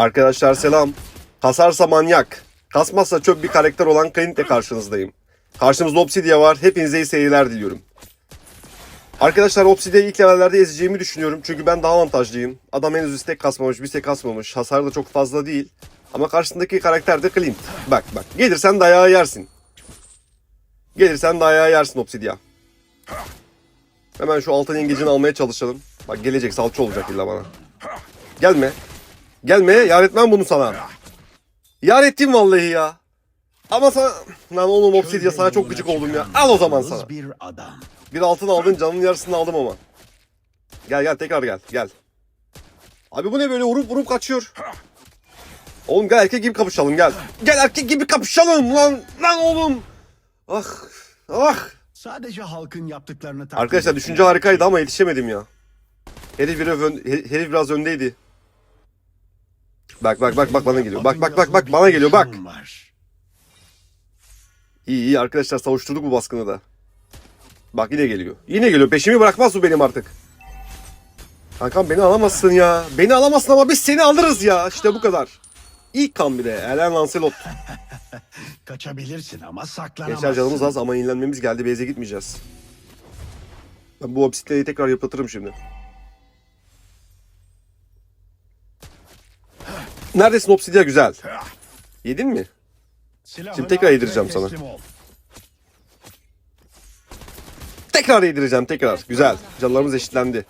Arkadaşlar selam. Kasarsa manyak. Kasmazsa çöp bir karakter olan Clint'le karşınızdayım. Karşımızda Obsidia var. Hepinize iyi seyirler diliyorum. Arkadaşlar Obsidia'yı ilk levellerde ezeceğimi düşünüyorum. Çünkü ben daha avantajlıyım. Adam henüz istek kasmamış, bir tek kasmamış. Hasar da çok fazla değil. Ama karşısındaki karakter de Clint. Bak bak. Gelirsen dayağı yersin. Gelirsen dayağı yersin Obsidia. Hemen şu altın yengecini almaya çalışalım. Bak gelecek salça olacak illa bana. Gelme. Gelme yar etmem bunu sana. Yar ettim vallahi ya. Ama sana... Lan oğlum Obsidia sana çok gıcık oldum ya. Al o zaman sana. Bir adam. Bir altın aldın canın yarısını aldım ama. Gel gel tekrar gel gel. Abi bu ne böyle vurup vurup kaçıyor. Oğlum gel erkek gibi kapışalım gel. Gel erkek gibi kapışalım lan lan oğlum. Ah ah. Sadece halkın yaptıklarını Arkadaşlar düşünce harikaydı ama yetişemedim ya. Herif biraz, ön, herif biraz öndeydi. Bak bak bak bak bana geliyor. Bak bak bak bak bana geliyor bak. İyi iyi arkadaşlar savuşturduk bu baskını da. Bak yine geliyor. Yine geliyor. Peşimi bırakmaz bu benim artık. Kankam beni alamazsın ya. Beni alamazsın ama biz seni alırız ya. İşte bu kadar. İlk kan bir de. Eren Lancelot. Kaçabilirsin ama saklanamazsın. Gençler canımız az ama yenilenmemiz geldi. Beyze gitmeyeceğiz. Ben bu obsidyeyi tekrar yaplatırım şimdi. Neredesin obsidye güzel. Yedin mi? Şimdi tekrar yedireceğim sana. Tekrar yedireceğim tekrar. Güzel. Canlarımız eşitlendi.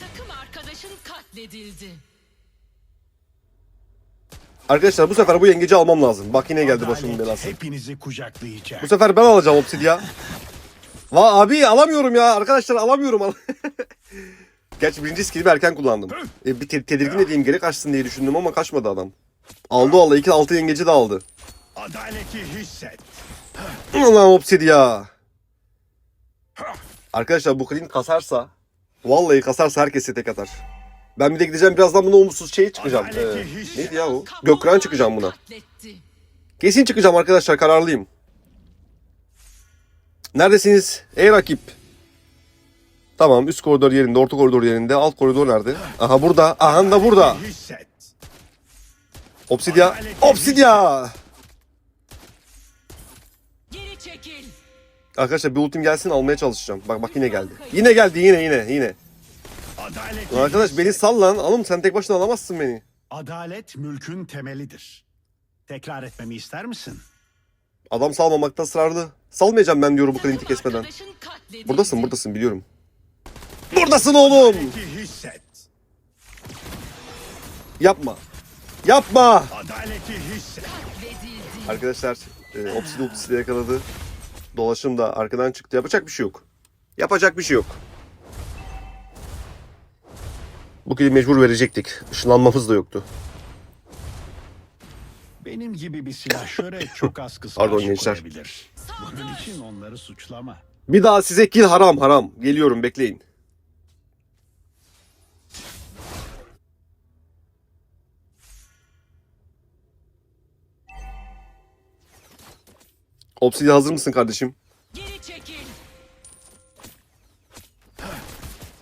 Takım arkadaşın katledildi. Arkadaşlar bu sefer bu yengeci almam lazım. Bak yine geldi başımın belası. Hepinizi kucaklayacak. Bu sefer ben alacağım obsidya. Va abi alamıyorum ya. Arkadaşlar alamıyorum. Gerçi birinci skill'i erken kullandım. E, bir te- tedirgin edeyim geri kaçsın diye düşündüm ama kaçmadı adam. Aldı vallahi iki altı yengeci de aldı. Adaleti hisset. Ulan obsidya. Arkadaşlar bu Clint kasarsa vallahi kasarsa herkese tek atar. Ben bir de gideceğim birazdan buna umutsuz şey çıkacağım. Ee, neydi ya o? Gökran çıkacağım buna. Kesin çıkacağım arkadaşlar kararlıyım. Neredesiniz? Ey rakip. Tamam üst koridor yerinde, orta koridor yerinde, alt koridor nerede? Aha burada, aha da burada. Obsidya, Obsidya! Geri çekil. Arkadaşlar bir ultim gelsin almaya çalışacağım. Bak bak yine geldi. Yine geldi yine yine yine. Adaleti Lan arkadaş beni sal lan. Oğlum sen tek başına alamazsın beni. Adalet mülkün temelidir. Tekrar etmemi ister misin? Adam salmamakta ısrarlı. Salmayacağım ben diyorum bu Clint'i kesmeden. Buradasın buradasın biliyorum. Buradasın oğlum. Yapma. Yapma. Arkadaşlar e, Opsi de yakaladı. Dolaşım da arkadan çıktı. Yapacak bir şey yok. Yapacak bir şey yok. Bu kili mecbur verecektik. Işınlanmamız da yoktu. Benim gibi bir silahşöre çok az kıskanç Pardon gençler. koyabilir. Bunun için onları suçlama. Bir daha size kill haram haram. Geliyorum bekleyin. Obsidian hazır mısın kardeşim?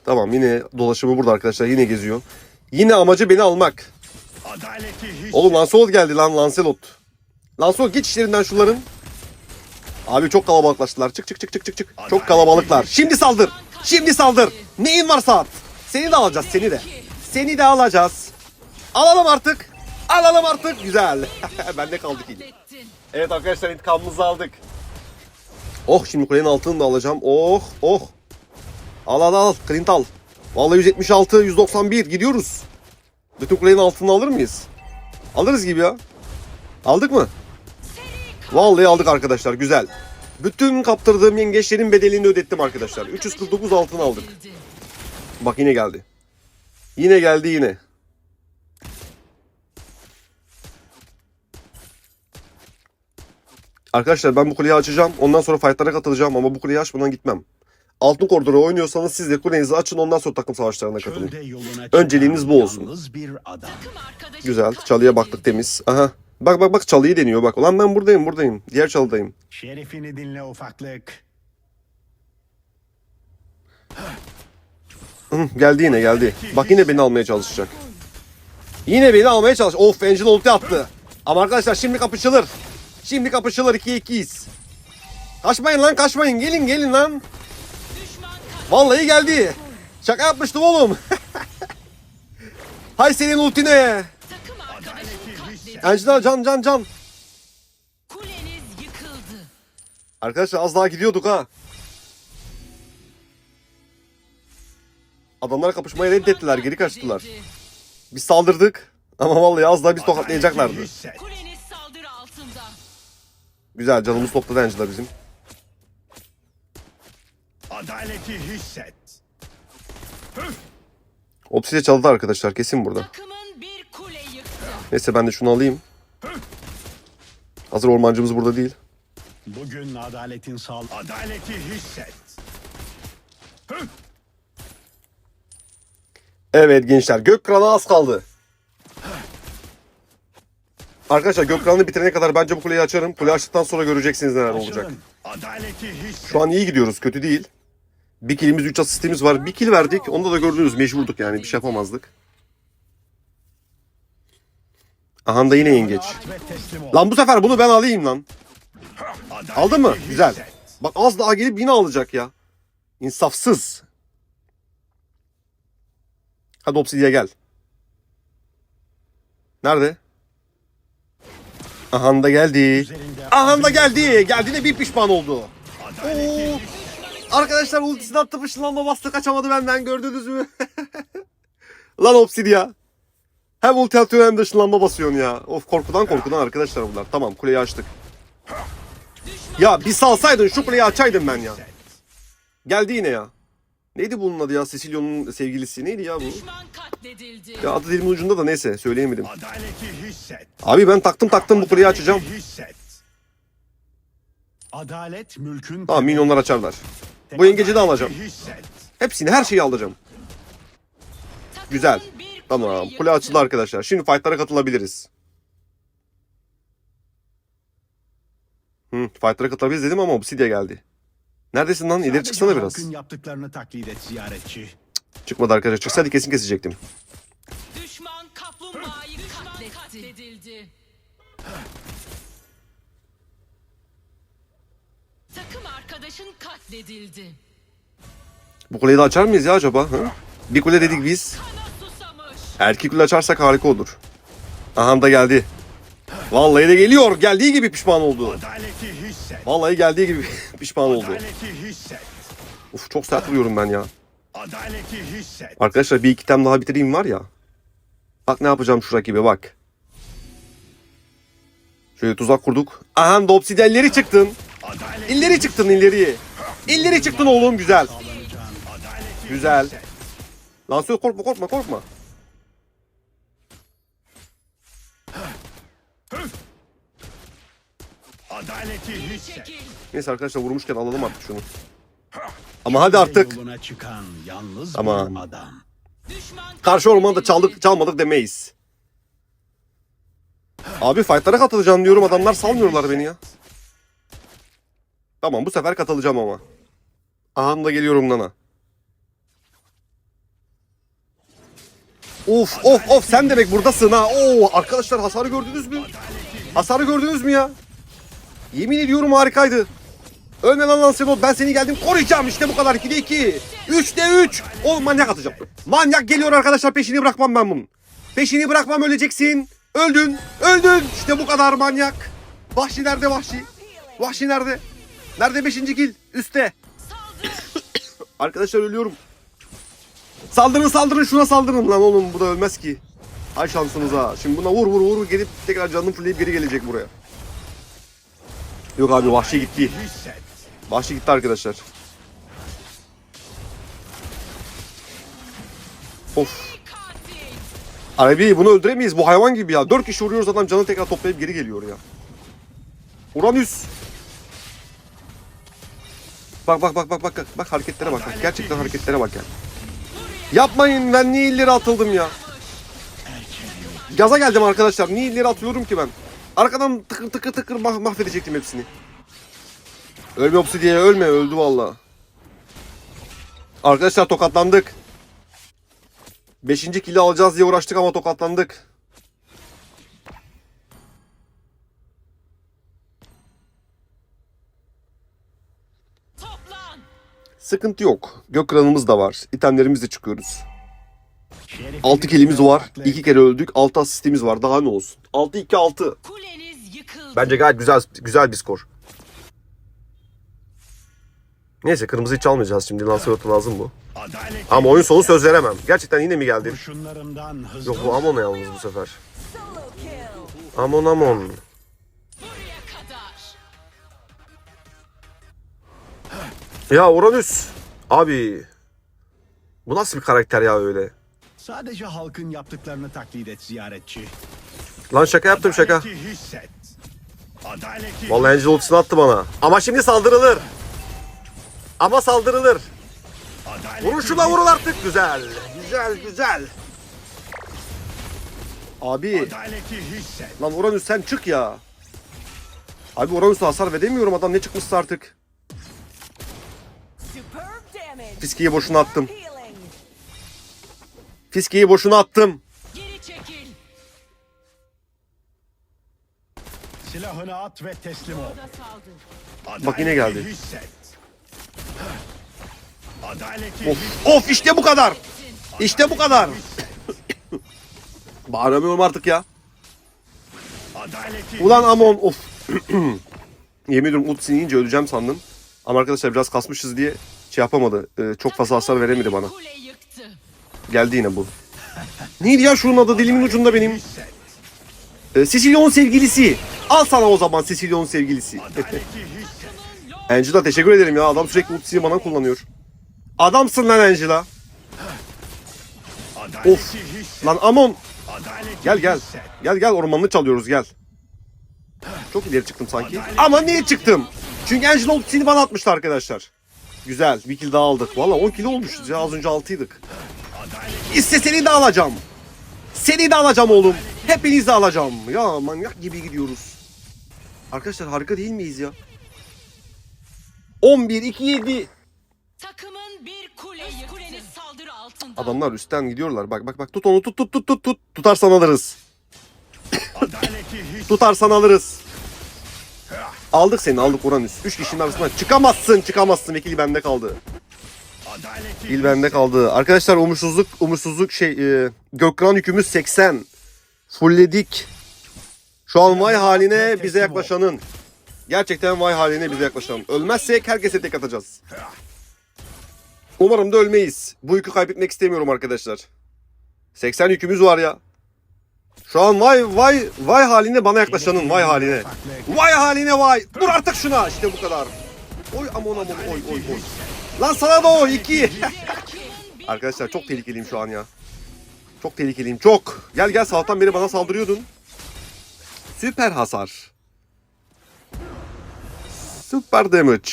Tamam yine dolaşımı burada arkadaşlar. Yine geziyor. Yine amacı beni almak. Oğlum Lancelot geldi lan Lancelot. Lancelot geç işlerinden şunların. Abi çok kalabalıklaştılar. Çık çık çık çık çık çık. Çok kalabalıklar. Şimdi saldır. Şimdi saldır. Neyin varsa at. Seni de alacağız seni de. Seni de alacağız. Alalım artık. Alalım artık. Güzel. Bende yine. Katlettin. Evet arkadaşlar intikamımızı aldık. Oh şimdi kulenin altını da alacağım. Oh oh. Al al al. Clint al. Vallahi 176, 191 gidiyoruz. Bütün kulenin altını alır mıyız? Alırız gibi ya. Aldık mı? Vallahi aldık arkadaşlar güzel. Bütün kaptırdığım yengeçlerin bedelini ödettim arkadaşlar. 349 altın aldık. Bak yine geldi. Yine geldi yine. Arkadaşlar ben bu kuleyi açacağım. Ondan sonra fightlara katılacağım ama bu kuleyi açmadan gitmem. Altın koridoru oynuyorsanız siz de kulenizi açın ondan sonra takım savaşlarına katılın. Önceliğiniz bu olsun. Güzel. Çalıya baktık temiz. Aha. Bak bak bak çalıyı deniyor bak. Ulan ben buradayım buradayım. Diğer çalıdayım. Şerefini dinle ufaklık. Hı, geldi yine geldi. Bak yine beni almaya çalışacak. Yine beni almaya çalış. Of Angel ulti attı. Ama arkadaşlar şimdi kapışılır. Şimdi kapışılır 2-2'yiz. Kaçmayın lan kaçmayın. Gelin gelin lan. Vallahi geldi. Şaka yapmıştım oğlum. Hay senin ultine. Angela can can can. Arkadaşlar az daha gidiyorduk ha. Adamlar kapışmayı reddettiler, geri kaçtılar. Biz saldırdık ama vallahi az daha biz tokatlayacaklardı. Güzel canımız topladı Angela bizim. Adaleti hisset. Opsi'de çaldı arkadaşlar kesin burada. Takımın bir kule yıktı. Neyse ben de şunu alayım. Hazır ormancımız burada değil. Bugün adaletin sal. Adaleti hisset. Evet gençler gök kralı az kaldı. Arkadaşlar gök kralını bitirene kadar bence bu kuleyi açarım. Kule açtıktan sonra göreceksiniz neler olacak. Şu an iyi gidiyoruz kötü değil. Bir kilimiz 3 asistimiz var. Bir kill verdik. Onda da gördünüz mecburduk yani bir şey yapamazdık. Aha da yine yengeç. Lan bu sefer bunu ben alayım lan. Aldın mı? Güzel. Bak az daha gelip yine alacak ya. İnsafsız. Hadi Obsidiye gel. Nerede? Ahan da geldi. Üzerinde Ahan da geldi. Geldiğine bir pişman oldu. Oo. Arkadaşlar ultisini attı fışınlanma bastı kaçamadı benden gördünüz mü? Lan Obsidia. Hem ulti atıyor hem de ışınlanma basıyorsun ya. Of korkudan korkudan arkadaşlar bunlar. Tamam kuleyi açtık. Ya bir salsaydın şu kuleyi açaydın ben ya. Geldi yine ya. Neydi bunun adı ya? Cecilio'nun sevgilisi. Neydi ya bu? Ya adı dilimin ucunda da neyse söyleyemedim. Abi ben taktım taktım bu kuleyi açacağım. Adalet mülkün Tamam minyonlar açarlar. Bu yengeci de alacağım. Hepsini her şeyi alacağım. Güzel. Tamam kule açıldı arkadaşlar. Şimdi fightlara katılabiliriz. Hı, fightlara katılabiliriz dedim ama Obsidia geldi. Neredesin lan? İleri çıksana biraz. halkın yaptıklarını taklit et ziyaretçi. Çıkmadı arkadaşlar. Çıksaydı kesin kesecektim. Düşman kaplumbağayı katledildi. Takım arkadaşın katledildi. Bu kuleyi de açar mıyız ya acaba? Hı? Bir kule dedik biz. Erkek kule açarsak harika olur. Aha da geldi. Vallahi de geliyor. Geldiği gibi pişman oldu. Hisset. Vallahi geldiği gibi pişman oldu. Uf çok sert vuruyorum ben ya. Arkadaşlar bir iki tem daha bitireyim var ya. Bak ne yapacağım şu rakibe bak. Şöyle tuzak kurduk. Aha da obsidiyenleri çıktın. İlleri çıktın illeri. İlleri çıktın oğlum güzel. Güzel. Lansör korkma korkma korkma. Adaleti hisset. Neyse arkadaşlar vurmuşken alalım artık şunu. Ama hadi artık. Yoluna çıkan yalnız Tamam. bir adam. Düşman Karşı ormanda katledildi. çaldık çalmadık demeyiz. Abi fightlara katılacağım diyorum adamlar salmıyorlar beni ya. Tamam bu sefer katılacağım ama. Aha da geliyorum Nana. Of of of sen demek buradasın ha. Oo arkadaşlar hasarı gördünüz mü? Hasarı gördünüz mü ya? Yemin ediyorum harikaydı. Ölme lan Lancelot ben seni geldim koruyacağım işte bu kadar 2'de 2. 3'de 3. Oğlum manyak atacağım. Manyak geliyor arkadaşlar peşini bırakmam ben bunun. Peşini bırakmam öleceksin. Öldün. Öldün. İşte bu kadar manyak. Vahşi nerede vahşi? Vahşi nerede? Nerede 5. kill? Üste. arkadaşlar ölüyorum. Saldırın saldırın şuna saldırın lan oğlum bu da ölmez ki. Ay şansınıza. Şimdi buna vur vur vur gelip tekrar canını fullleyip geri gelecek buraya. Yok abi vahşi gitti. Vahşi gitti arkadaşlar. Of. Arabi bunu öldüremeyiz. Bu hayvan gibi ya. Dört kişi vuruyoruz adam canı tekrar toplayıp geri geliyor ya. Uranüs. Bak bak bak bak bak. Bak hareketlere bak. bak. Gerçekten hareketlere bak ya. Yapmayın ben niye ileri atıldım ya. Gaza geldim arkadaşlar. Niye ileri atıyorum ki ben? Arkadan tıkır tıkır tıkır mah mahvedecektim hepsini. Ölme Obsidiye ölme öldü valla. Arkadaşlar tokatlandık. Beşinci kili alacağız diye uğraştık ama tokatlandık. Toplan. Sıkıntı yok. Gök kralımız da var. İtemlerimizle çıkıyoruz. Şerefini 6 kilimiz var. saklı. 2 kere öldük. 6 asistimiz var. Daha ne olsun? 6-2-6. Kuleniz yıkıldı. Bence gayet güzel güzel bir skor. Neyse kırmızıyı çalmayacağız şimdi. Lancelot'a lazım bu. Ama oyun sonu söz veremem. Gerçekten yine mi hızlı. Yok bu Amon'a yalnız bu sefer. Amon Amon. Ya Uranüs. Abi. Bu nasıl bir karakter ya öyle? Sadece halkın yaptıklarını taklit et ziyaretçi. Lan şaka yaptım şaka. Adaleti hisset. Adaleti Vallahi Angel ultisini attı bana. Ama şimdi saldırılır. Ama saldırılır. adaleti Vurun şuna vurun artık. Güzel. Güzel güzel. Abi. Adaleti hisset. Lan Uranüs sen çık ya. Abi Uranüs'e hasar veremiyorum adam ne çıkmışsa artık. Fiskeyi boşuna attım. Fiskeyi boşuna attım. Geri çekil. Silahını at ve teslim ol. Bak yine geldi. Of, of işte bu kadar. İşte bu kadar. Bağıramıyorum artık ya. Ulan Amon of. Yemin ediyorum ultisini yiyince öleceğim sandım. Ama arkadaşlar biraz kasmışız diye şey yapamadı. Ee, çok fazla hasar veremedi bana. Geldi yine bu. Neydi ya şunun adı dilimin ucunda benim. Ee, Sicilyon'un sevgilisi. Al sana o zaman Sicilyon'un sevgilisi. Angela teşekkür ederim ya. Adam sürekli ultisini bana kullanıyor. Adamsın lan Angela. Of. Lan Amon. Gel gel. Gel gel ormanını çalıyoruz gel. Çok ileri çıktım sanki. Ama niye çıktım? Çünkü Angela ultisini bana atmıştı arkadaşlar. Güzel. Bir kill daha aldık. Valla 10 kilo olmuşuz ya. Az önce 6'ydık. İste seni de alacağım. Seni de alacağım oğlum. Hepinizi de alacağım. Ya manyak gibi gidiyoruz. Arkadaşlar harika değil miyiz ya? 11 2 7 Takımın bir kule yıktı. Kuleniz saldırı altında. Adamlar üstten gidiyorlar. Bak bak bak tut onu tut tut tut tut tut. Tutarsan alırız. Tutarsan alırız. Aldık seni aldık Uranüs. Üç kişinin arasından çıkamazsın çıkamazsın. Vekil bende kaldı. Bende kaldı. Arkadaşlar umursuzluk umursuzluk şey e, Gökran yükümüz 80. Fullledik. Şu an vay haline bize yaklaşanın. Gerçekten vay haline bize yaklaşanın. Ölmezsek herkese tek atacağız. Umarım da ölmeyiz. Bu yükü kaybetmek istemiyorum arkadaşlar. 80 yükümüz var ya. Şu an vay vay vay haline bana yaklaşanın vay haline. Vay haline vay. Dur artık şuna. İşte bu kadar. Oy aman aman oy oy oy. Lan sana da o iki. Arkadaşlar çok tehlikeliyim şu an ya. Çok tehlikeliyim çok. Gel gel sabahtan beri bana saldırıyordun. Süper hasar. Süper damage.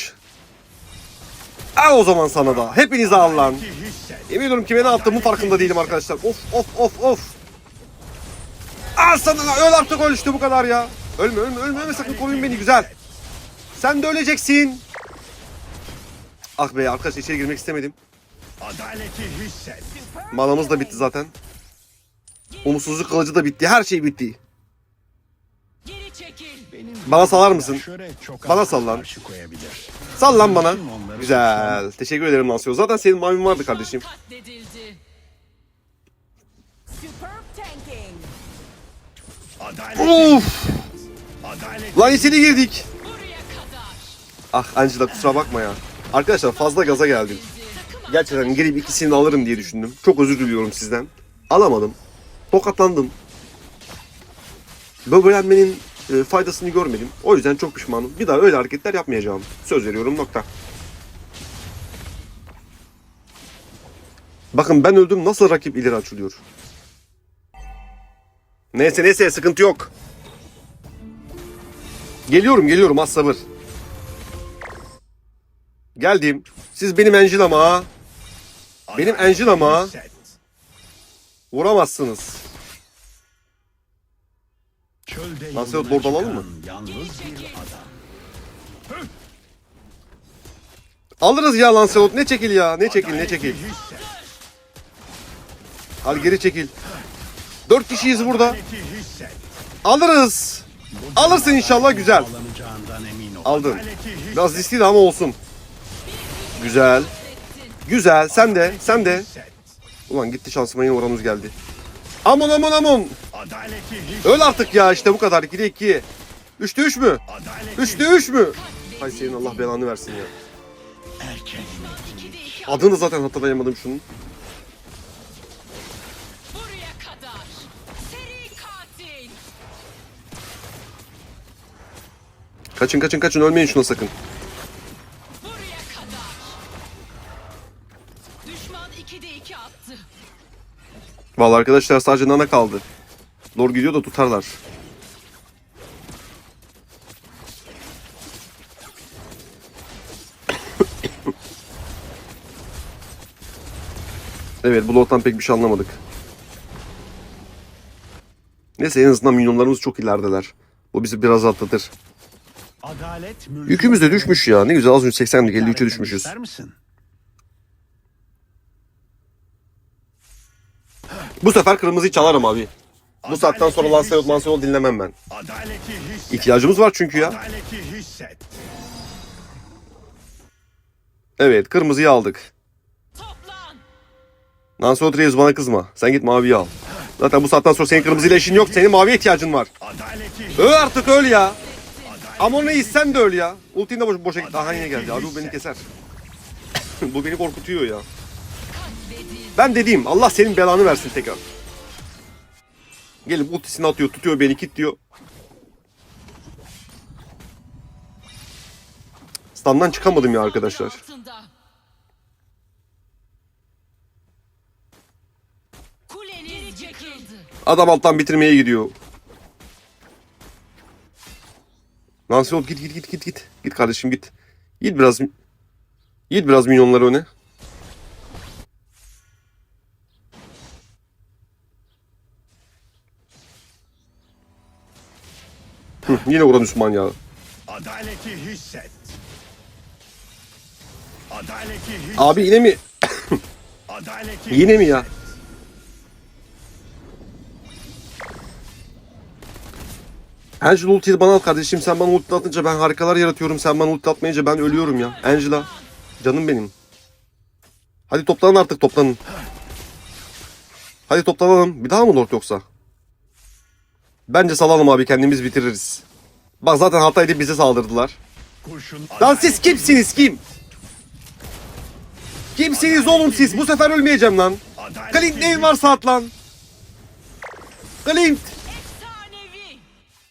Al o zaman sana da. Hepinize al lan. Yemin ediyorum kime ne attığımın farkında değilim arkadaşlar. Of of of of. Al sana da öl artık öl işte bu kadar ya. Ölme ölme ölme ölme sakın koruyun beni güzel. Sen de öleceksin. Ah be arkadaşlar içeri girmek istemedim. Adaleti hisset. Manamız da bitti zaten. Umutsuzluk kılıcı da bitti. Her şey bitti. Geri çekil. Bana salar mısın? Bana az sal lan. karşı koyabilir. Sal lan bana. Güzel. Teşekkür ederim Lansio. Zaten senin mavin vardı kardeşim. Adaleti Lan içeri girdik. Ah Angela kusura bakma ya. Arkadaşlar fazla gaza geldim. Gerçekten gelip ikisini alırım diye düşündüm. Çok özür diliyorum sizden. Alamadım. Tokatlandım. Böbrenmenin e, faydasını görmedim. O yüzden çok pişmanım. Bir daha öyle hareketler yapmayacağım. Söz veriyorum nokta. Bakın ben öldüm nasıl rakip ileri açılıyor. Neyse neyse sıkıntı yok. Geliyorum geliyorum az sabır. Geldim. Siz benim Angela'ma. Benim Angela'ma vuramazsınız. Lancelot Lord alalım mı? Alırız ya Lancelot. Ne çekil ya. Ne çekil ne çekil. Hadi geri çekil. Dört kişiyiz burada. Alırız. Alırsın inşallah güzel. Aldın. Biraz riskli ama olsun. Güzel. Güzel. Sen de. Sen de. Ulan gitti şansıma yine oramız geldi. Aman aman aman. Öl artık ya işte bu kadar. 2'de 2. 3'te 3 mü? Adaleti 3'te 3 mü? Hay senin Allah belanı versin ya. Adını zaten hatırlayamadım şunun. Kaçın kaçın kaçın ölmeyin şuna sakın. Vallahi arkadaşlar sadece Nana kaldı. Lor gidiyor da tutarlar. evet bu lottan pek bir şey anlamadık. Neyse en azından milyonlarımız çok ilerideler. Bu bizi biraz atlatır. Adalet Yükümüz de düşmüş ya. Ne güzel az önce 80'dik Tekrar 53'e etmemi düşmüşüz. ister misin? Bu sefer kırmızıyı çalarım abi. Bu saatten sonra Lancelot Lancelot dinlemem ben. İhtiyacımız var çünkü ya. Evet kırmızıyı aldık. Toplan. Lancelot Reis bana kızma. Sen git maviyi al. Zaten bu saatten sonra senin kırmızıyla işin yok. Senin maviye ihtiyacın var. Öl artık öl ya. Ama Reis sen de öl ya. Ultin de boş, boşa gitti. Aha yine geldi. Abi bu beni keser. bu beni korkutuyor ya. Ben dediğim Allah senin belanı versin tekrar. Gelip ultisini atıyor, tutuyor beni, kilitliyor. Standdan çıkamadım ya arkadaşlar. Adam alttan bitirmeye gidiyor. Lancelot git git git git git. Git kardeşim git. Git biraz. Git biraz minyonları öne. Yine Uranüs manyağı. Adaleti hisset. Adaleti hisset. Abi yine mi? Adaleti Yine mi ya? Angela ultiyi bana al kardeşim. Sen bana ulti atınca ben harikalar yaratıyorum. Sen bana ulti atmayınca ben ölüyorum ya. Angela. Canım benim. Hadi toplanın artık toplanın. Hadi toplanalım. Bir daha mı Lord yoksa? Bence salalım abi kendimiz bitiririz. Bak zaten Hatay'da bize saldırdılar. Kurşun Lan siz kimsiniz kim? Kimsiniz oğlum siz? Bu sefer ölmeyeceğim lan. Clint neyin varsa at lan. Clint.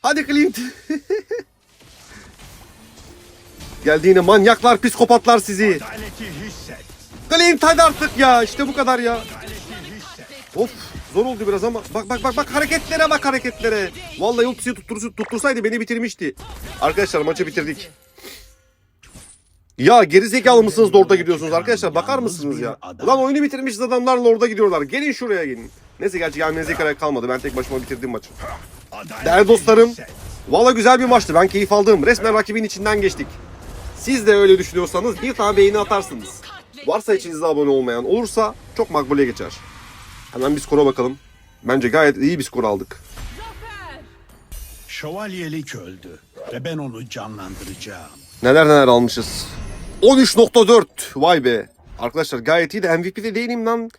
Hadi Clint. Geldi yine manyaklar, psikopatlar sizi. Clint hadi artık ya. İşte bu kadar ya. Of zor oldu biraz ama. Bak bak bak bak hareketlere bak hareketlere. Vallahi ultisi tuttursa, tuttursaydı beni bitirmişti. Arkadaşlar maçı bitirdik. Ya gerizekalı mısınız da orada gidiyorsunuz arkadaşlar bakar mısınız ya? Ulan oyunu bitirmişiz adamlar orada gidiyorlar. Gelin şuraya gelin. Neyse gerçi gelmenize gerek kalmadı. Ben tek başıma bitirdim maçı. Değerli dostlarım. Valla güzel bir maçtı. Ben keyif aldım. Resmen rakibin içinden geçtik. Siz de öyle düşünüyorsanız bir tane beğeni atarsınız. Varsa içinizde abone olmayan olursa çok makbule geçer. Hemen bir skora bakalım. Bence gayet iyi bir skor aldık. Şövalyelik öldü ve ben onu canlandıracağım. Neler neler almışız. 13.4 vay be. Arkadaşlar gayet iyi de MVP'de değilim lan.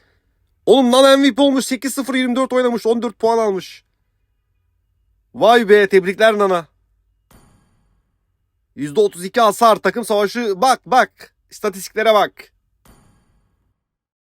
Oğlum lan MVP olmuş 8-0-24 oynamış 14 puan almış. Vay be tebrikler Nana. %32 hasar takım savaşı bak bak istatistiklere bak.